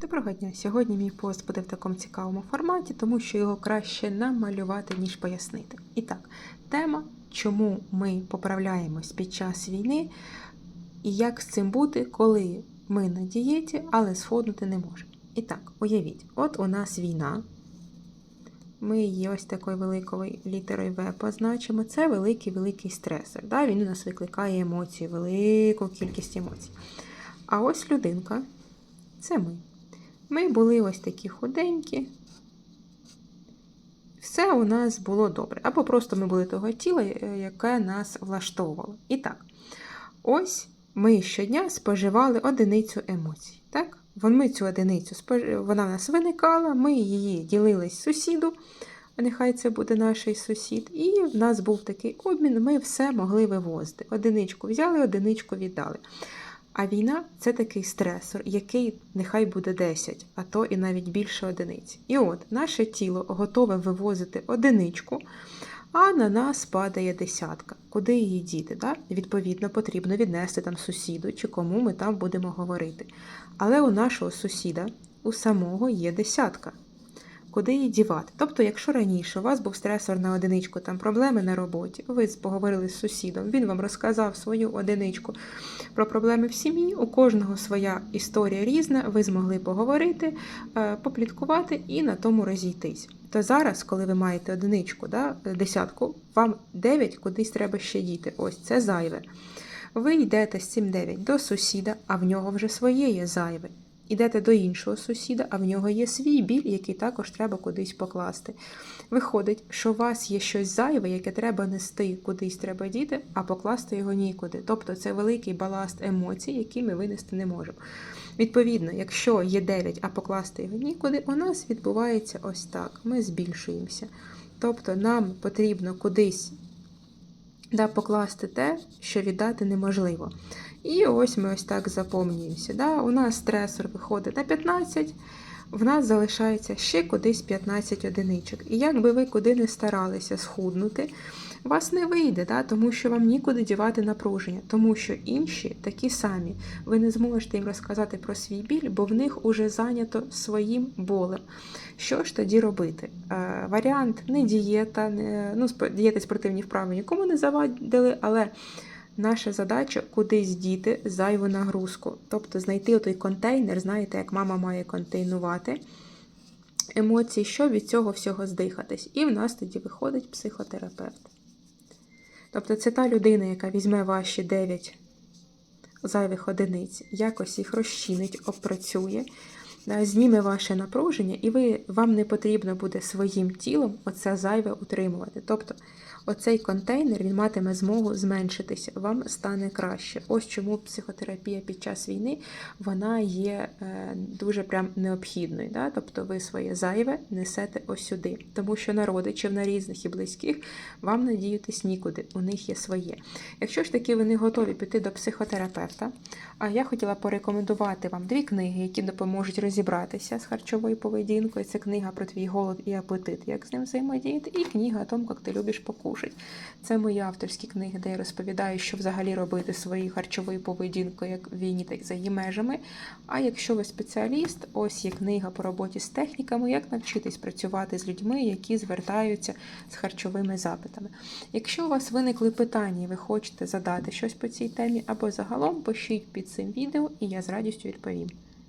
Доброго дня! Сьогодні мій пост буде в такому цікавому форматі, тому що його краще намалювати, ніж пояснити. І так, тема, чому ми поправляємось під час війни, і як з цим бути, коли ми на дієті, але сходнути не можемо. І так, уявіть, от у нас війна. Ми її ось такою великою літерою В позначимо. Це великий-великий стресор. Да? Він у нас викликає емоції, велику кількість емоцій. А ось людинка це ми. Ми були ось такі худенькі. Все у нас було добре. Або просто ми були того тіла, е, яке нас влаштовувало. І так, ось ми щодня споживали одиницю емоцій. Так? Ми цю одиницю вона в нас виникала, ми її ділили з сусіду, нехай це буде наш сусід. І в нас був такий обмін, ми все могли вивозити. Одиничку взяли, одиничку віддали. А війна це такий стресор, який нехай буде 10, а то і навіть більше одиниць. І от наше тіло готове вивозити одиничку, а на нас падає десятка. Куди її діти? Да? Відповідно, потрібно віднести там сусіду чи кому ми там будемо говорити. Але у нашого сусіда, у самого є десятка. Куди її дівати? Тобто, якщо раніше у вас був стресор на одиничку, там проблеми на роботі, ви поговорили з сусідом, він вам розказав свою одиничку про проблеми в сім'ї, у кожного своя історія різна, ви змогли поговорити, е, попліткувати і на тому розійтись. То зараз, коли ви маєте одиничку, да, десятку, вам 9 кудись треба ще діти. Ось це зайве. Ви йдете з цим 9 до сусіда, а в нього вже своє є зайве. Ідете до іншого сусіда, а в нього є свій біль, який також треба кудись покласти. Виходить, що у вас є щось зайве, яке треба нести, кудись треба діти, а покласти його нікуди. Тобто це великий баласт емоцій, які ми винести не можемо. Відповідно, якщо є 9, а покласти його нікуди, у нас відбувається ось так. Ми збільшуємося. Тобто нам потрібно кудись да, покласти те, що віддати неможливо. І ось ми ось так заповнюємося. Да? У нас стресор виходить на 15, в нас залишається ще кудись 15 одиничок. І як би ви куди не старалися схуднути, вас не вийде, да? тому що вам нікуди дівати напруження, тому що інші такі самі. Ви не зможете їм розказати про свій біль, бо в них уже зайнято своїм болем. Що ж тоді робити? Е, варіант не дієта, не, ну, дієти спортивні вправи нікому не завадили, але наша задача кудись діти зайву нагрузку. Тобто знайти той контейнер, знаєте, як мама має контейнувати емоції, що від цього всього здихатись. І в нас тоді виходить психотерапевт. Тобто це та людина, яка візьме ваші 9 зайвих одиниць, якось їх розчинить, опрацює, зніме ваше напруження, і ви, вам не потрібно буде своїм тілом оце зайве утримувати. Тобто оцей контейнер він матиме змогу зменшитися, вам стане краще. Ось чому психотерапія під час війни вона є е, дуже прям необхідною. Да? Тобто ви своє зайве несете ось сюди, тому що на родичів, на різних і близьких вам надіятись нікуди, у них є своє. Якщо ж таки ви не готові піти до психотерапевта, а я хотіла порекомендувати вам дві книги, які допоможуть розібратися з харчовою поведінкою. Це книга про твій голод і апетит, як з ним взаємодіяти, і книга о тому, як ти любиш покушати. Це мої авторські книги, де я розповідаю, що взагалі робити своєю харчовою поведінкою, як війні, так за її межами. А якщо ви спеціаліст, ось є книга по роботі з техніками, як навчитись працювати з людьми, які звертаються з харчовими запитами. Якщо у вас виникли питання, і ви хочете задати щось по цій темі, або загалом пишіть під цим відео, і я з радістю відповім.